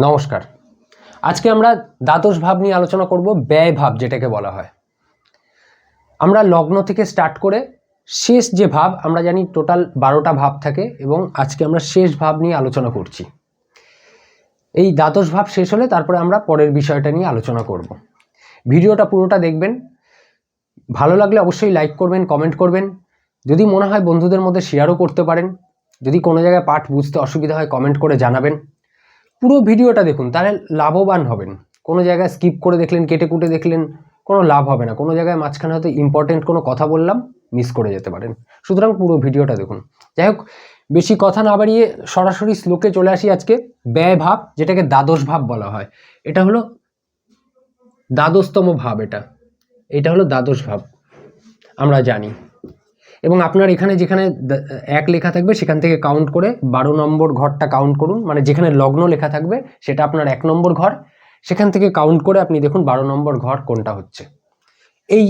নমস্কার। আজকে আমরা দ্বাদশ ভাব নিয়ে আলোচনা করব, ব্যয় ভাব যেটাকে বলা হয়। আমরা লগ্ন থেকে স্টার্ট করে শেষ যে ভাব, আমরা জানি টোটাল বারোটা ভাব থাকে এবং আজকে আমরা শেষ ভাব নিয়ে আলোচনা করছি। এই দ্বাদশ ভাব শেষ হলে তারপরে আমরা পরের বিষয়টা নিয়ে আলোচনা করব। ভিডিওটা পুরোটা দেখবেন। ভালো লাগলে অবশ্যই লাইক করবেন কমেন্ট করবেন। যদি মনে হয় বন্ধুদের মধ্যে শেয়ারও করতে পারেন। যদি কোনো জায়গায় পাঠ বুঝতে অসুবিধা হয় কমেন্ট করে জানাবেন। পুরো ভিডিওটা দেখুন, তাহলে লাভবান হবেন। কোনো জায়গায় স্কিপ করে দেখলেন, কেটে কুটে দেখলেন, কোনো লাভ হবে না। কোনো জায়গায় মাঝখানে হয়তো ইম্পর্টেন্ট কোনো কথা বললাম মিস করে যেতে পারেন। সুতরাং পুরো ভিডিওটা দেখুন। যাই হোক, বেশি কথা না বাড়িয়ে সরাসরি শ্লোকে চলে আসি আজকে। ব্যয় ভাব, যেটাকে দ্বাদশ ভাব বলা হয়, এটা হলো দ্বাদশতম ভাব এটা। এটা হলো দ্বাদশ ভাব। আমরা জানি। এবং আপনার এখানে যেখানে এক লেখা থাকবে, সেখান থেকে কাউন্ট করে বারো নম্বর ঘরটা কাউন্ট করুন। মানে যেখানে লগ্ন লেখা থাকবে, সেটা আপনার এক নম্বর ঘর। সেখান থেকে কাউন্ট করে আপনি দেখুন বারো নম্বর ঘর কোনটা হচ্ছে। এই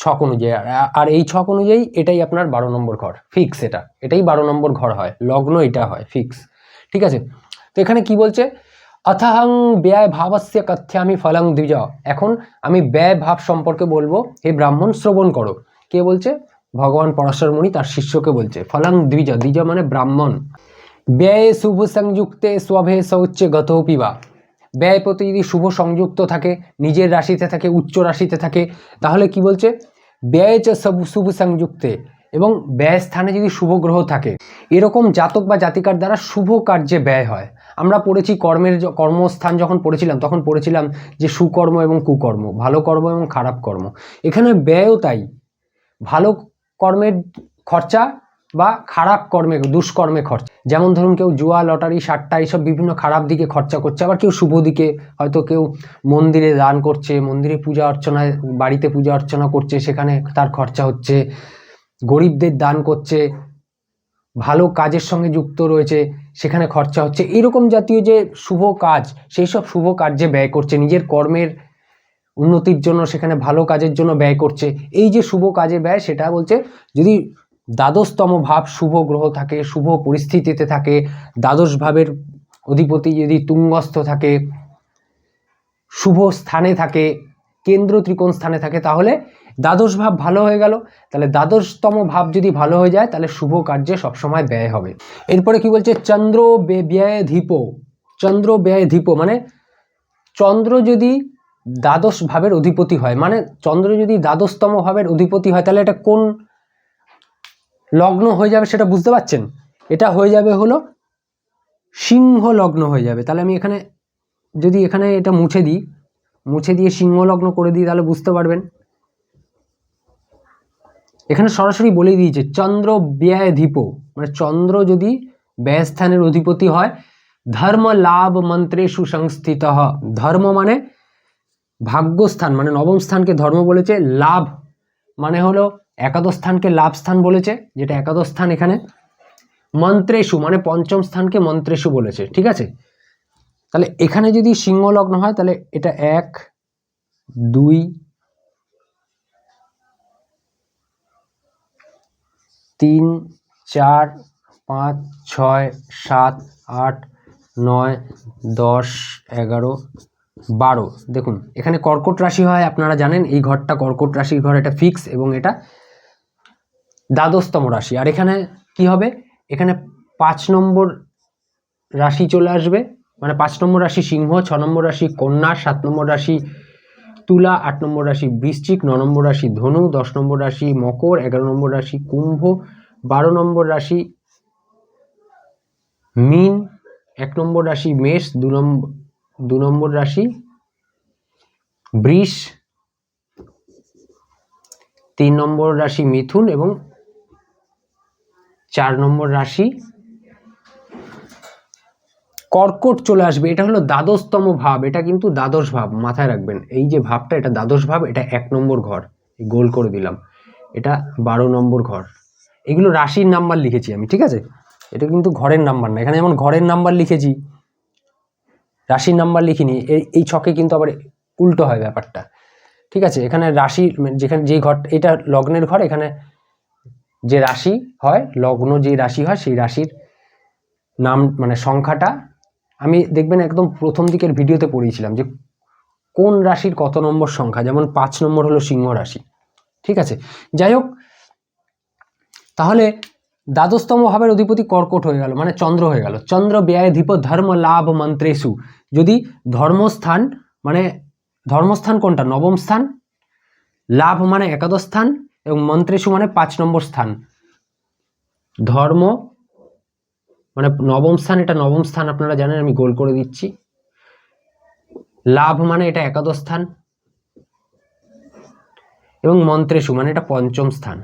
ছক অনুযায়ী আর এই ছক অনুযায়ী এটাই আপনার বারো নম্বর ঘর। ফিক্স এটা। এটাই বারো নম্বর ঘর হয়। লগ্ন এটা হয় ফিক্স ঠিক আছে? তো এখানে কি বলছে? অথাহং ব্যয় ভাবস্য কথ্যে আমি ফলং দ্বিজ। এখন আমি ব্যয় ভাব সম্পর্কে বলব। হে ব্রাহ্মণ, শ্রবণ করো। কে বলছে? ভগবান পরাশরমণি তার শিষ্যকে বলছে, ফলাং দ্বিজ দ্বিজ মানে ব্রাহ্মণ। ব্যয়ে শুভ সংযুক্তে স্বভে শৌচ্যে গত পিবা ব্যয় প্রতি যদি শুভ সংযুক্ত থাকে, নিজের রাশিতে থাকে, উচ্চ রাশিতে থাকে, তাহলে কি বলছে? ব্যয় চ শুভ সংযুক্তে এবং ব্যয় স্থানে যদি শুভ গ্রহ থাকে, এরকম জাতক বা জাতিকার দ্বারা শুভ কার্যে ব্যয় হয়। আমরা পড়েছি কর্মের কর্মস্থান যখন পড়েছিলাম, তখন পড়েছিলাম যে সুকর্ম এবং কুকর্ম, ভালো কর্ম এবং খারাপ কর্ম। এখানে ব্যয়ও তাই। ভালো কর্মের খরচা বা খারাপ কর্মে, দুষ্কর্মে খরচা। যেমন ধরুন কেউ জুয়া, লটারি, সাট্টা এইসব বিভিন্ন খারাপ দিকে খরচা করছে। আবার কেউ শুভ দিকে হয়তো কেউ মন্দিরে দান করছে, মন্দিরে পূজা অর্চনায় বাড়িতে পূজা অর্চনা করছে, সেখানে তার খরচা হচ্ছে। গরিবদের দান করছে, ভালো কাজের সঙ্গে যুক্ত রয়েছে, সেখানে খরচা হচ্ছে। এরকম জাতীয় যে শুভ কাজ, সেই সব শুভ কার্যে ব্যয় করছে। নিজের কর্মের উন্নতির জন্য, সেখানে ভালো কাজের জন্য ব্যয় করছে। এই যে শুভ কাজে ব্যয়, সেটা বলছে যদি দ্বাদশতম ভাব শুভ গ্রহ থাকে, শুভ পরিস্থিতিতে থাকে, দ্বাদশ ভাবের অধিপতি যদি তুঙ্গস্থ থাকে, শুভ স্থানে থাকে, কেন্দ্র ত্রিকোণ স্থানে থাকে, তাহলে দ্বাদশ ভাব ভালো হয়ে গেল। তাহলে দ্বাদশতম ভাব যদি ভালো হয়ে যায়, তাহলে শুভ কার্যে সবসময় ব্যয় হবে। এরপরে কি বলছে? চন্দ্র ব্যয় ধীপ। চন্দ্র ব্যয় ধীপ মানে চন্দ্র যদি দ্বাদশ ভাবের অধিপতি হয়। মানে চন্দ্র যদি দ্বাদশতম ভাবের অধিপতি হয়, তাহলে এটা কোন লগ্ন হয়ে যাবে সেটা বুঝতে পারছেন? এটা হয়ে যাবে হলো সিংহ লগ্ন হয়ে যাবে। তাহলে আমি এখানে যদি এখানে এটা মুছে দিই, মুছে দিয়ে সিংহ লগ্ন করে দিই, তাহলে বুঝতে পারবেন। এখানে সরাসরি বলেই দিয়েছে, চন্দ্র ব্যয় ধীপ মানে চন্দ্র যদি ব্যয়স্থানের অধিপতি হয় ধর্ম লাভ মন্ত্রে সুসংস্থিত ধর্ম মানে ভাগ্যস্থান মানে নবম স্থানকে ধর্ম বলেছে, লাভ। মানে হলো একাদশ স্থানকে লাভ স্থান বলেছে, যেটা একাদশ স্থান এখানে। মন্ত্রেশু মানে পঞ্চম স্থানকে মন্ত্রেশু বলেছে, ঠিক আছে? তাহলে এখানে যদি সিংহ লগ্ন হয়, তাহলে এটা এক, দুই, তিন, চার, পাঁচ, ছয়, সাত, আট, নয়, দশ, এগারো বারো দেখুন এখানে কর্কট রাশি হয় আপনারা জানেন এই ঘরটা কর্কট রাশির ঘর এটা ফিক্স এবং এটা দ্বাদশতম রাশি আর এখানে কি হবে এখানে পাঁচ নম্বর রাশি চলে আসবে মানে পাঁচ নম্বর রাশি সিংহ ছ নম্বর রাশি কন্যা সাত নম্বর রাশি তুলা আট নম্বর রাশি বৃশ্চিক ন নম্বর রাশি ধনু দশ নম্বর রাশি মকর এগারো নম্বর রাশি কুম্ভ বারো নম্বর রাশি মিন এক নম্বর রাশি মেষ দু নম্বর দু নম্বর রাশি, বৃষ, তিন নম্বর রাশি মিথুন এবং চার নম্বর রাশি কর্কট চলে আসবে। এটা হলো দ্বাদশতম ভাব, এটা কিন্তু দ্বাদশ ভাব, মাথায় রাখবেন। এই যে ভাবটা, এটা দ্বাদশ ভাব, এটা এক নম্বর ঘর গোল করে দিলাম। এটা বারো নম্বর ঘর। এগুলো রাশির নাম্বার লিখেছি আমি, ঠিক আছে? এটা কিন্তু ঘরের নাম্বার না, এখানে যেমন ঘরের নাম্বার লিখেছি রাশির নাম্বার লিখিনি এই ছকে কিন্তু আবার উল্টো হয় ব্যাপারটা। ঠিক আছে? এখানে রাশি মানে যেখানে যেই ঘর, এটা লগ্নের ঘর, এখানে যে রাশি হয়, লগ্ন যে রাশি হয়, সেই রাশির নাম মানে সংখ্যাটা আমি দেখবেন একদম প্রথম দিকের ভিডিওতে পড়িয়েছিলাম যে কোন রাশির কত নম্বর সংখ্যা, যেমন পাঁচ নম্বর হলো সিংহ রাশি। ঠিক আছে? যাই হোক, তাহলে দ্বাদশতম ভাবের অধিপতি কর্কট হয়ে গেল মানে চন্দ্র হয়ে গেল। চন্দ্র ব্যয়াধিপ ধর্ম লাভ মন্ত্রেশু যদি ধর্মস্থান মানে ধর্মস্থান কোনটা? নবম স্থান। লাভ মানে একাদশ স্থান এবং মন্ত্রেশু মানে পাঁচ নম্বর স্থান। ধর্ম মানে নবম স্থান, এটা নবম স্থান আপনারা জানেন, আমি গোল করে দিচ্ছি। লাভ মানে এটা একাদশ স্থান এবং মন্ত্রেশু মানে এটা পঞ্চম স্থান।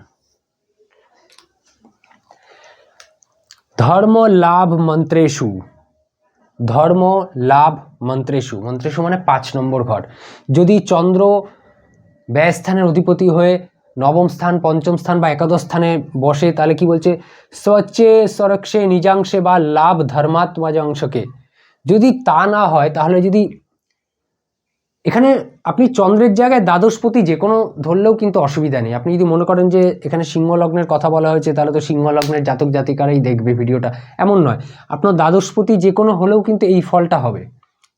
ধর্ম লাভ মন্ত্রেশু ধর্ম লাভ মন্ত্রেশু মন্ত্রেশু মানে পাঁচ নম্বর ঘর। যদি চন্দ্র ব্যয়স্থানের অধিপতি হয়ে নবম স্থান, পঞ্চম স্থান বা একাদশ স্থানে বসে, তাহলে কি বলছে? স্বচ্ছে স্বরক্ষে নিজাংশে বা লাভ ধর্মাত্মাজাংশকে যদি তা না হয়, তাহলে যদি এখানে আপনি চন্দ্রের জায়গায় দ্বাদশপতি যে কোনো ধরলেও কিন্তু অসুবিধা নেই। আপনি যদি মনে করেন যে এখানে সিংহ লগ্নের কথা বলা হয়েছে, তাহলে তো সিংহ লগ্নের জাতক জাতিকারাই দেখবে ভিডিওটা। এমন নয়। আপনার দ্বাদশপতি যে কোনো হলেও কিন্তু এই ফলটা হবে।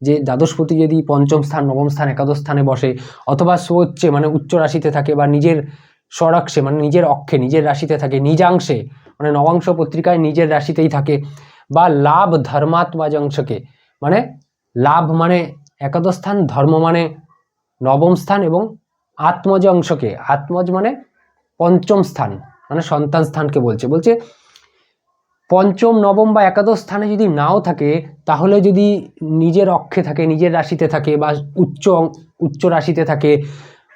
যে দ্বাদশপতি যদি পঞ্চম স্থান, নবম স্থান, একাদশ স্থানে বসে, অথবা সোচ্ছে মানে উচ্চ রাশিতে থাকে বা নিজের স্বরাক্ষে মানে নিজের অক্ষে, নিজের রাশিতে থাকে, নিজাংশে মানে নবাংশ পত্রিকায় নিজের রাশিতেই থাকে, বা লাভ ধর্মাত্মাজাংশকে মানে লাভ মানে একাদশ স্থান ধর্ম মানে নবম স্থান এবং আত্মজ অংশকে। আত্মজ মানে পঞ্চম স্থান মানে সন্তান স্থানকে বলছে। বলছে, পঞ্চম, নবম বা একাদশ স্থানে যদি নাও থাকে, তাহলে যদি নিজের অক্ষে থাকে, নিজের রাশিতে থাকে বা উচ্চ উচ্চ রাশিতে থাকে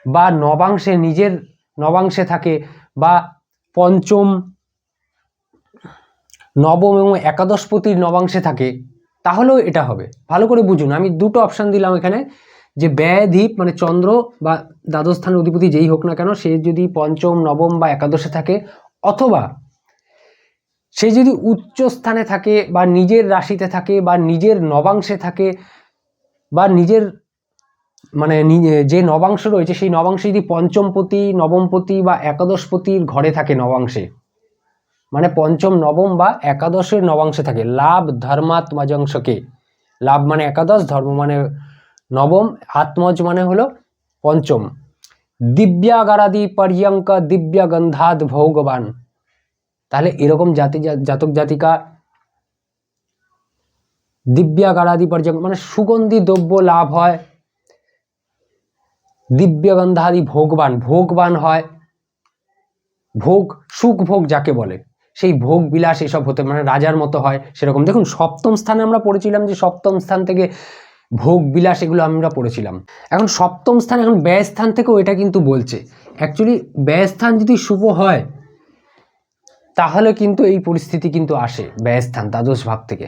বা নবাংশে নিজের নবাংশে থাকে বা পঞ্চম, নবম এবং একাদশপতির নবাংশে থাকে তাহলেও এটা হবে। ভালো করে বুঝুন, আমি দুটো অপশান দিলাম এখানে, যে ব্যয়ধীপ মানে চন্দ্র বা দ্বাদশ স্থানের অধিপতি যেই হোক না কেন, সে যদি পঞ্চম, নবম বা একাদশে থাকে, অথবা সে যদি উচ্চ স্থানে থাকে বা নিজের রাশিতে থাকে বা নিজের নবাংশে থাকে বা নিজের মানে যে নবাংশ রয়েছে, সেই নবাংশে যদি পঞ্চমপতি, নবমপতি বা একাদশপতির ঘরে থাকে নবাংশে মানে পঞ্চম, নবম বা একাদশের নবাংশে থাকে। লাভ ধর্মাত্মাজংশকে। লাভ মানে একাদশ, ধর্ম মানে নবম, আত্মজ মানে হলো পঞ্চম। দিব্যাগারাদি পর্যঙ্ক দিব্য গন্ধাদ ভোগবান। তাহলে এরকম জাতি, জাতক, জাতিকা দিব্যাগারাদি পর্যঙ্ক মানে সুগন্ধি দ্রব্য লাভ হয়। দিব্যগন্ধাদি ভোগবান। ভোগবান হয়। ভোগ, সুখ ভোগ যাকে বলে। সেই ভোগ বিলাস এসব হতে মানে রাজার মতো হয় সেরকম। দেখুন, সপ্তম স্থানে আমরা পড়েছিলাম যে সপ্তম স্থান থেকে ভোগ বিলাস এগুলো আমরা পড়েছিলাম। এখন সপ্তম স্থান, এখন ব্যয় স্থান থেকেও এটা কিন্তু বলছে। অ্যাকচুয়ালি ব্যয় স্থান যদি শুভ হয়, তাহলে কিন্তু এই পরিস্থিতি কিন্তু আসে, ব্যয় স্থান, দ্বাদশ ভাব থেকে।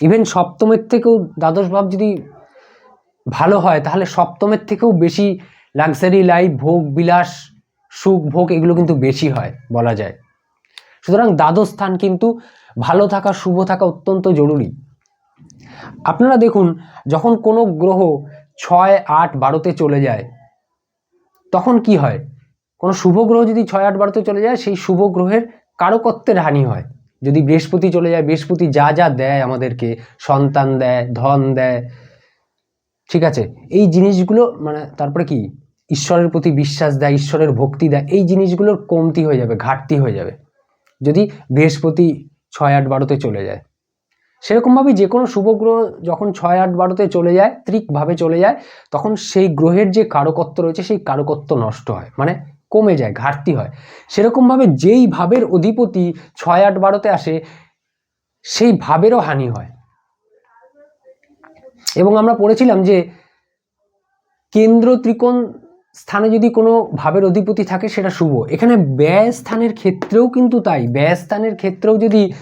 ইভেন সপ্তমের থেকেও, দ্বাদশ ভাব যদি ভালো হয়, তাহলে সপ্তমের থেকেও বেশি লাক্সারি লাইফ ভোগ বিলাস সুখ, ভোগ এগুলো কিন্তু বেশি হয়, বলা যায়। সুতরাং দ্বাদশ স্থান কিন্তু ভালো থাকা, শুভ থাকা অত্যন্ত জরুরি। আপনারা দেখুন, যখন কোনো গ্রহ ছয়, আট, বারোতে চলে যায়, তখন কি হয়? কোনো শুভ গ্রহ যদি ছয়, আট, বারোতে চলে যায়, সেই শুভ গ্রহের কারকত্বের হানি হয়। যদি বৃহস্পতি চলে যায়, বৃহস্পতি যা যা দেয় আমাদেরকে, সন্তান দেয়, ধন দেয়, ঠিক আছে? এই জিনিসগুলো মানে তারপরে কি? ঈশ্বরের প্রতি বিশ্বাস দেয়, ঈশ্বরের ভক্তি দেয়, এই জিনিসগুলোর কমতি হয়ে যাবে, ঘাটতি হয়ে যাবে। যদি বৃহস্পতি ছয় আট বারোতে চলে যায়। সেরকমভাবে যে কোনো শুভ গ্রহ যখন ছয় আট বারোতে চলে যায়, ত্রিকভাবে চলে যায়, তখন সেই গ্রহের যে কারকত্ব রয়েছে, সেই কারকত্ব নষ্ট হয় মানে কমে যায়, ঘাটতি হয়। সেরকমভাবে যেই ভাবের অধিপতি ছয় আট বারোতে আসে, সেই ভাবেরও হানি হয়। এবং আমরা পড়েছিলাম যে কেন্দ্র ত্রিকোণ স্থানে যদি কোনো ভাবের অধিপতি থাকে, সেটা শুভ। এখানে ব্যয় স্থানের ক্ষেত্রেও কিন্তু তাই। ব্যয় স্থানের ক্ষেত্রেও যদি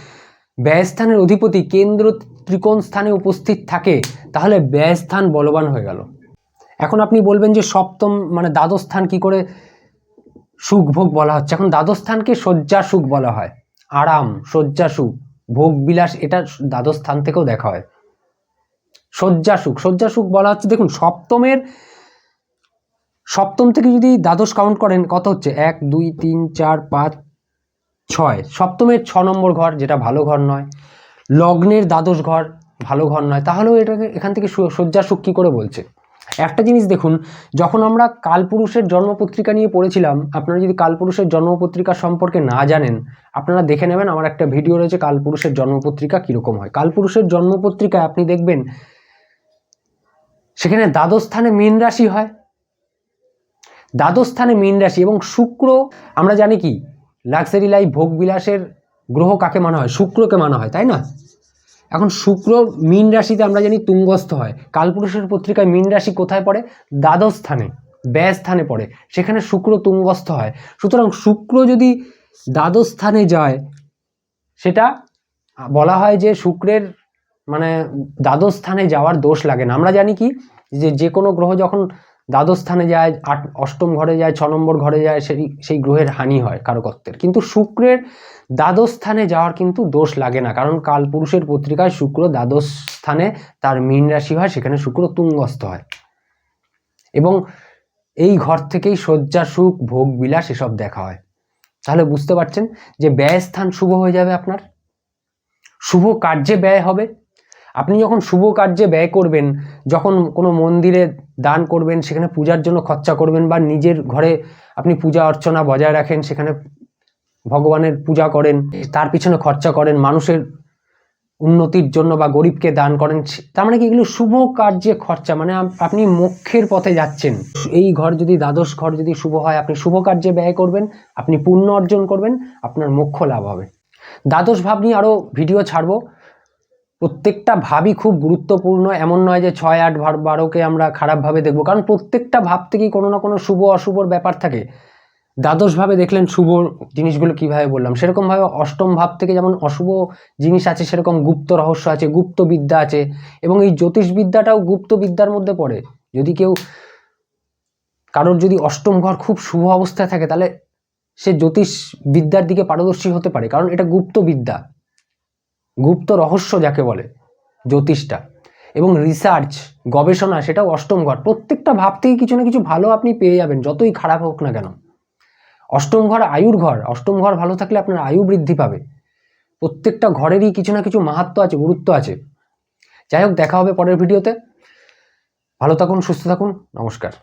ব্যয় স্থানের অধিপতি কেন্দ্র ত্রিকোণ স্থানে উপস্থিত থাকে, তাহলে ব্যয় স্থান বলবান হয়ে গেল। এখন আপনি বলবেন যে সপ্তম মানে দ্বাদশ স্থান কি করে সুখ, ভোগ বলা হচ্ছে? এখন দ্বাদশ স্থানকে শয্যা সুখ বলা হয়। আরাম, শয্যা সুখ, ভোগ, বিলাস, এটা দ্বাদশ স্থান থেকেও দেখা হয়। শয্যা সুখ শয্যা সুখ বলা হচ্ছে। দেখুন, সপ্তমের সপ্তম থেকে যদি দ্বাদশ কাউন্ট করেন, কত হচ্ছে? এক, দুই, তিন, চার, পাঁচ, ছয়। সপ্তমের ছ নম্বর ঘর, যেটা ভালো ঘর নয়। লগ্নের দ্বাদশ ঘর, ভালো ঘর নয়। তাহলেও এটাকে এখান থেকে শয্যা কী করে বলছে। একটা জিনিস দেখুন, যখন আমরা কালপুরুষের জন্মপত্রিকা নিয়ে পড়েছিলাম, আপনারা যদি কালপুরুষের জন্মপত্রিকা সম্পর্কে না জানেন, আপনারা দেখে নেবেন আমার একটা ভিডিও রয়েছে কালপুরুষের জন্মপত্রিকা কীরকম হয়। কালপুরুষের জন্মপত্রিকায় আপনি দেখবেন, সেখানে দ্বাদশ স্থানে মীন রাশি হয় দ্বাদশ স্থানে মীন রাশি এবং শুক্র, আমরা জানি কি? লাক্সারি লাইফ ভোগ বিলাসের গ্রহ কাকে মানা হয়? শুক্রকে মানা হয়, তাই না? এখন শুক্র মীন রাশিতে আমরা জানি তুঙ্গস্থ হয়। কালপুরুষের পত্রিকায় মীন রাশি কোথায় পড়ে? দ্বাদশ স্থানে, ব্যয় স্থানে পড়ে। সেখানে শুক্র তুঙ্গস্থ হয়। সুতরাং শুক্র যদি দ্বাদশ স্থানে যায়, সেটা বলা হয় যে শুক্রের মানে দ্বাদশ স্থানে যাওয়ার দোষ লাগে না। আমরা জানি কি? যে যে কোনো গ্রহ যখন দ্বাদশ স্থানে যায়, আট, অষ্টম ঘরে যায়, ছ নম্বর ঘরে যায়, সেই সেই গ্রহের হানি হয় কারকত্বের। কিন্তু শুক্রের দ্বাদশ স্থানে যাওয়ার কিন্তু দোষ লাগে না, কারণ কালপুরুষের পত্রিকায় শুক্র দ্বাদশ স্থানে তার মীন রাশি হয়, সেখানে শুক্র তুঙ্গস্থ হয়। এবং এই ঘর থেকেই শয্যা, সুখ, ভোগ, বিলাস এসব দেখা হয়। তাহলে বুঝতে পারছেন যে ব্যয় স্থান শুভ হয়ে যাবে আপনার? শুভ কার্যে ব্যয় হবে আপনি যখন শুভ কার্যে ব্যয় করবেন, যখন কোনো মন্দিরে দান করবেন, সেখানে পূজার জন্য খরচা করবেন বা নিজের ঘরে আপনি পূজা অর্চনা বজায় রাখেন, সেখানে ভগবানের পূজা করেন, তার পিছনে খরচা করেন, মানুষের উন্নতির জন্য বা গরিবকে দান করেন তার মানে কি এগুলো শুভ কার্যে খরচা? মানে আপনি মোক্ষের পথে যাচ্ছেন। এই ঘর যদি, দ্বাদশ ঘর যদি শুভ হয়, আপনি শুভ কার্যে ব্যয় করবেন, আপনি পুণ্য অর্জন করবেন, আপনার মোক্ষ লাভ হবে। দ্বাদশ ভাব নিয়ে আরও ভিডিও ছাড়বো। প্রত্যেকটা ভাবই খুব গুরুত্বপূর্ণ। এমন নয় যে ছয়, আট বারোকে আমরা খারাপভাবে দেখব। কারণ প্রত্যেকটা ভাব থেকেই কোনো না কোনো শুভ, অশুভর ব্যাপার থাকে। দ্বাদশভাবে দেখলেন শুভ জিনিসগুলো কীভাবে বললাম? সেরকমভাবে অষ্টম ভাব থেকে যেমন অশুভ জিনিস আছে, সেরকম গুপ্ত রহস্য আছে, গুপ্ত বিদ্যা আছে। এবং এই জ্যোতিষবিদ্যাটাও গুপ্ত বিদ্যার মধ্যে পড়ে। যদি কেউ, কারোর যদি অষ্টম ঘর খুব শুভ অবস্থায় থাকে, তাহলে সে জ্যোতিষ বিদ্যার দিকে পারদর্শী হতে পারে। কারণ এটা গুপ্ত বিদ্যা। গুপ্ত রহস্য যাকে বলে, জ্যোতিষটা। এবং রিসার্চ গবেষণা সেটাও অষ্টম ঘর। প্রত্যেকটা ভাব থেকে কিছু না কিছু ভালো আপনি পেয়ে যাবেন, যতই খারাপ হোক না কেন। অষ্টম ঘর আয়ুর ঘর। অষ্টম ঘর ভালো থাকলে আপনার আয়ু বৃদ্ধি পাবে। প্রত্যেকটা ঘরেরই কিছু না কিছু মাহাত্ম আছে, গুরুত্ব আছে। যাই হোক, দেখা হবে পরের ভিডিওতে। ভালো থাকুন, সুস্থ থাকুন। নমস্কার।